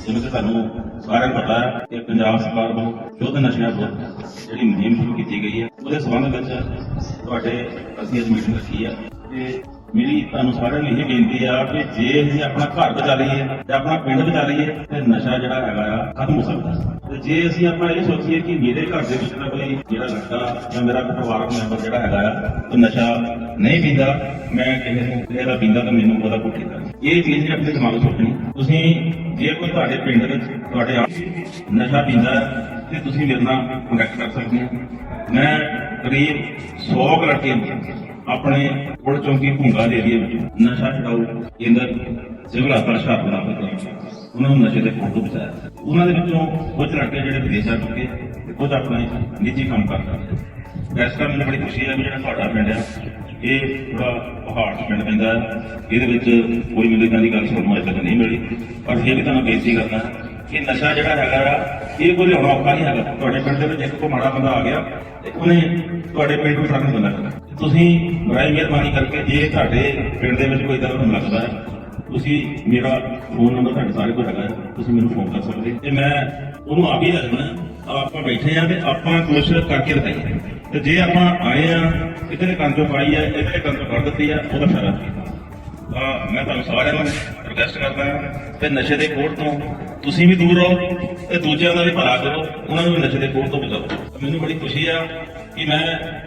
ਜਿਵੇਂ ਕਿ ਤੁਹਾਨੂੰ ਸਾਰਿਆਂ ਨੂੰ ਪਤਾ ਹੈ ਕਿ ਪੰਜਾਬ ਸਰਕਾਰ ਵੱਲੋਂ ਸ਼ੁੱਧ ਨਸ਼ਿਆਂ ਵਿਰੁੱਧ ਜਿਹੜੀ ਮੁਹਿੰਮ ਸ਼ੁਰੂ ਕੀਤੀ ਗਈ ਹੈ, ਉਹਦੇ ਸੰਬੰਧ ਵਿੱਚ ਤੁਹਾਡੇ ਅਸੀਂ ਅੱਜ ਮੀਟਿੰਗ ਰੱਖੀ ਹੈ ਤੇ ਮੇਰੀ ਤੁਹਾਨੂੰ ਸਾਰਿਆਂ ਨੂੰ ਇਹ ਬੇਨਤੀ ਆ ਕਿ ਜੇ ਅਸੀਂ ਆਪਣਾ ਘਰ ਬਚਾ ਲਈਏ ਤੇ ਆਪਣਾ ਪਿੰਡ ਬਚਾ ਲਈਏ ਤੇ ਨਸ਼ਾ ਜਿਹੜਾ ਹੈਗਾ ਆ ਖਤਮ ਹੋ ਸਕਦਾ। ਤੇ ਜੇ ਅਸੀਂ ਆਪਾਂ ਇਹ ਸੋਚੀਏ ਕਿ ਮੇਰੇ ਘਰ ਦੇ ਵਿੱਚ ਤਾਂ ਕੋਈ ਜਿਹੜਾ ਲੜਕਾ ਜਾਂ ਮੇਰਾ ਕੋਈ ਪਰਿਵਾਰਕ ਮੈਂਬਰ ਜਿਹੜਾ ਹੈਗਾ ਆ ਉਹ ਨਸ਼ਾ ਨਹੀਂ ਪੀਂਦਾ ਮੈਂ ਕਿਸੇ ਨੂੰ ਕਿਸੇ ਦਾ ਪੀਂਦਾ ਤਾਂ ਮੈਨੂੰ ਉਹਦਾ ਕੋਈ ਪੀਂਦਾ ਇਹ ਚੀਜ਼ ਆਪਣੇ ਦਿਮਾਗ 'ਚ ਸੋਚਣੀ। ਤੁਸੀਂ ਜੇ ਕੋਈ ਤੁਹਾਡੇ ਪਿੰਡ ਵਿੱਚ ਤੁਹਾਡੇ ਆਪ ਨਸ਼ਾ ਪੀਂਦਾ ਹੈ, ਤੇ ਤੁਸੀਂ ਮੇਰੇ ਨਾਲ ਕੰਟੈਕਟ ਕਰ ਸਕਦੇ ਹੋ। ਮੈਂ ਕਰੀਬ 100 ਲੜਕੇ ਆਪਣੇ ਪੁਲ ਚੌਂਕੀ ਭੁੰਗਾ ਦੇ ਏਰੀਏ ਵਿੱਚ ਨਸ਼ਾ ਛਡਾਊ ਕੇਂਦਰ ਸਿਵਲ ਹਸਪਤਾਲ ਸ਼ਾਹਪੁਰ ਆਪਣਾ ਉਹਨਾਂ ਨੂੰ ਨਸ਼ੇ ਦੇ ਫੋਟੋ ਤੋਂ ਬਚਾਇਆ ਉਹਨਾਂ ਦੇ ਵਿੱਚੋਂ ਕੁਝ ਲੜਕੇ ਜਿਹੜੇ ਵਿਦੇਸ਼ ਜਾ ਚੁੱਕੇ ਤੇ ਕੁਝ ਆਪਣੇ ਨਿੱਜੀ ਕੰਮ ਕਰ ਰਹੇ ਇਸ ਕਰਕੇ ਮੈਨੂੰ ਬੜੀ ਖੁਸ਼ੀ ਹੈ ਵੀ ਜਿਹੜਾ ਤੁਹਾਡਾ ਪਿੰਡ ਹੈ ਇਹ ਥੋੜਾ ਪਹਾੜ ਤੋਂ ਪਿੰਡ ਪੈਂਦਾ ਹੈ। ਇਹਦੇ ਵਿੱਚ ਕੋਈ ਮੈਨੂੰ ਇਦਾਂ ਦੀ ਗੱਲ ਸੁਣਨ ਨੂੰ ਅਜੇ ਤੱਕ ਨਹੀਂ ਮਿਲੀ। ਪਰ ਫਿਰ ਵੀ ਤੁਹਾਨੂੰ ਬੇਨਤੀ ਕਰਨਾ ਕਿ ਨਸ਼ਾ ਜਿਹੜਾ ਹੈਗਾ ਆ, ਇਹ ਕੋਈ ਲਿਆਉਣਾ ਔਖਾ ਨਹੀਂ ਹੈਗਾ। ਤੁਹਾਡੇ ਪਿੰਡ ਦੇ ਵਿੱਚ ਇੱਕ ਕੋ ਮਾੜਾ ਬੰਦਾ ਆ ਗਿਆ, ਤੇ ਉਹਨੇ ਤੁਹਾਡੇ ਪਿੰਡ ਨੂੰ ਫੜਨ ਬੰਦਾ ਕਰਨਾ ਤੁਸੀਂ ਬਰਾਈ, ਮਿਹਰਬਾਨੀ ਕਰਕੇ ਜੇ ਤੁਹਾਡੇ ਪਿੰਡ ਦੇ ਵਿੱਚ ਕੋਈ ਇਦਾਂ ਤੁਹਾਨੂੰ ਲੱਗਦਾ ਹੈ, ਤੁਸੀਂ ਮੇਰਾ ਫੋਨ ਨੰਬਰ ਤੁਹਾਡੇ ਸਾਰੇ ਕੋਲ ਹੈਗਾ ਤੁਸੀਂ ਮੈਨੂੰ ਫੋਨ ਕਰ ਸਕਦੇ ਤੇ ਮੈਂ ਉਹਨੂੰ ਆ ਵੀ ਲੱਗਣਾ ਆਪਾਂ ਬੈਠੇ ਆ ਤੇ ਆਪਾਂ ਕੁਝ ਕਰਕੇ ਦਿਖਾਈਏ। ਤੇ ਜੇ ਆਪਾਂ ਆਏ ਆ ਇਧਰੇ ਕੰਨ ਚੋਂ ਪਾਈ ਆ ਇਧਰੇ ਕੰਨ ਚੋਂ ਕੱਢ ਦਿੱਤੀ ਆ ਉਹਦਾ ਫਾਇਦਾ ਤਾਂ ਮੈਂ ਤੁਹਾਨੂੰ ਸਾਰਿਆਂ ਨੂੰ ਰਿਕਵੈਸਟ ਕਰਦਾ ਹਾਂ ਕਿ ਨਸ਼ੇ ਦੇ ਕੋਟ ਤੋਂ ਤੁਸੀਂ ਵੀ ਦੂਰ ਰਹੋ ਤੇ ਦੂਜਿਆਂ ਦਾ ਵੀ ਭਲਾ ਕਰੋ, ਉਹਨਾਂ ਨੂੰ ਵੀ ਨਸ਼ੇ ਦੇ ਕੋਲ ਤੋਂ ਬਚਾਓ। ਮੈਨੂੰ ਬੜੀ ਖੁਸ਼ੀ ਆ ਕਿ ਮੈਂ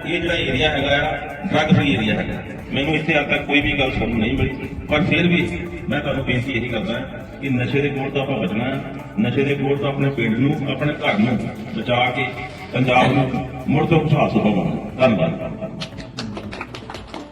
ਇਹ ਜਿਹੜਾ ਏਰੀਆ ਹੈਗਾ ਆ ਡਰੱਗ ਫਰੀ ਏਰੀਆ ਹੈਗਾ। ਮੈਨੂੰ ਇੱਥੇ ਅੱਜ ਤੱਕ ਕੋਈ ਵੀ ਗੱਲ ਸੁਣਨ ਨਹੀਂ ਮਿਲੀ। ਪਰ ਫਿਰ ਵੀ ਮੈਂ ਤੁਹਾਨੂੰ ਬੇਨਤੀ ਇਹੀ ਕਰਦਾ ਕਿ ਨਸ਼ੇ ਦੇ ਕੋਲ ਤੋਂ ਆਪਾਂ ਬਚਣਾ ਨਸ਼ੇ ਦੇ ਕੋਲ ਤੋਂ ਆਪਣੇ ਪਿੰਡ ਨੂੰ, ਆਪਣੇ ਘਰ ਨੂੰ ਬਚਾ ਕੇ ਪੰਜਾਬ ਨੂੰ ਮੁੜ ਤੋਂ ਖੁਸ਼ਹਾਲ ਸੁਭਾਅ ਬਣਾਉਣਾ ਧੰਨਵਾਦ।